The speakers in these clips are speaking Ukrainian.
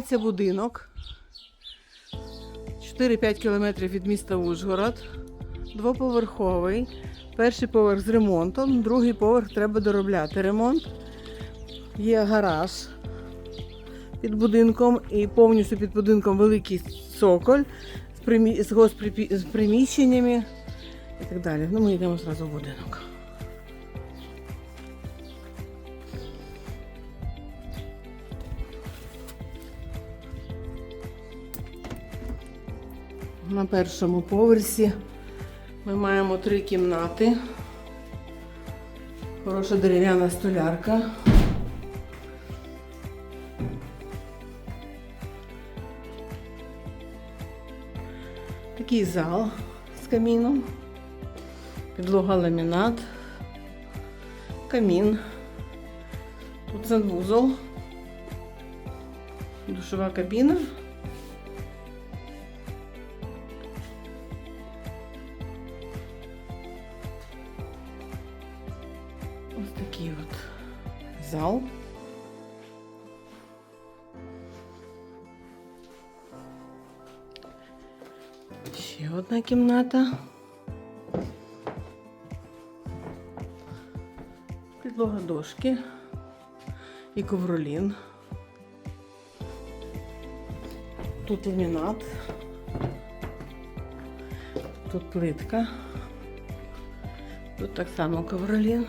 Це будинок. 4-5 кілометрів від міста Ужгород. Двоповерховий. Перший поверх з ремонтом, другий поверх треба доробляти ремонт. Є гараж під будинком і повністю під будинком великий цоколь з, приміщеннями і так далі. Ну, ми йдемо зразу в будинок. На першому поверсі ми маємо три кімнати. Хороша дерев'яна столярка. Такий зал з каміном. Підлога ламінат. Камін. Тут санвузол. Душова кабіна. Такий от зал. Ще одна кімната. Підлога дошки і ковролін. Тут ламінат. Тут плитка. Тут так само ковролін.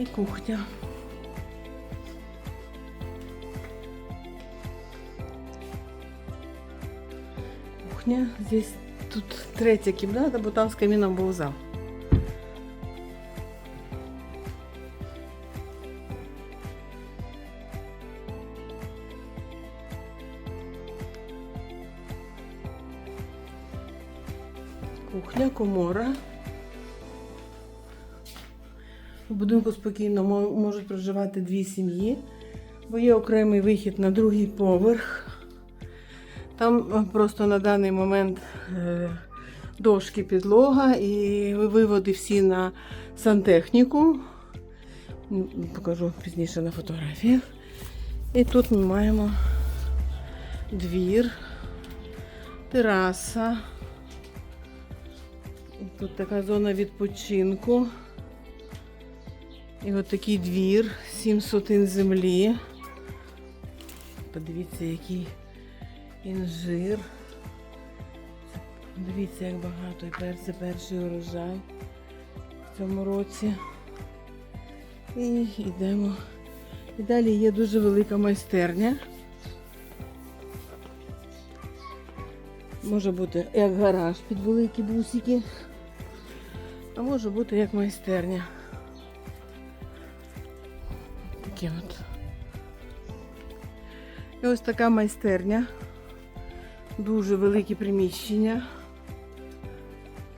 І кухня. Кухня. Здесь тут третя кімната, бо там з каміном був зал. Кухня, комора. У будинку спокійно можуть проживати дві сім'ї, бо є окремий вихід на другий поверх. Там е, просто на даний момент е, дошки підлога і виводи всі на сантехніку. Покажу пізніше на фотографіях. І тут ми маємо двір, тераса. Тут така зона відпочинку. І от такий двір, сім сотин землі. Подивіться, який інжир. Дивіться, як багато і це перший урожай в цьому році. І йдемо. І далі є дуже велика майстерня. Може бути як гараж під великі бусики, а може бути як майстерня. Таке от. І ось така майстерня. Дуже великі приміщення.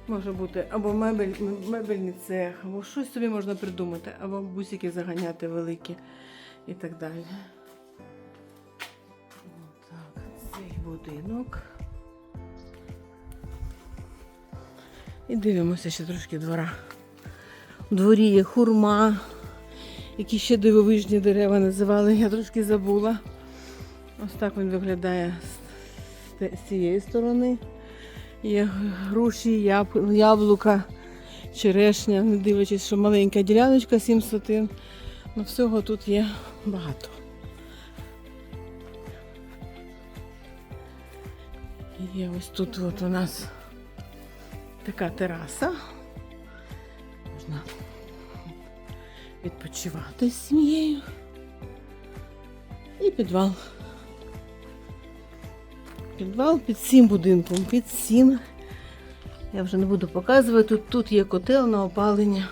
Може бути або мебель, мебельний цех, або щось собі можна придумати, або бусики заганяти великі і так далі. Так, цей будинок. І дивимося ще трошки двора. У дворі є хурма, які ще дивовижні дерева називали, я трошки забула. Ось так він виглядає з, цієї сторони. Є груші, яб- яблука, черешня, не дивлячись, що маленька діляночка, 7 сотин. Ну всього тут є багато. Є ось тут от у нас така тераса. Відпочивати з сім'єю. І підвал. Підвал під цим будинком, під сім. Я вже не буду показувати. Тут є котел на опалення.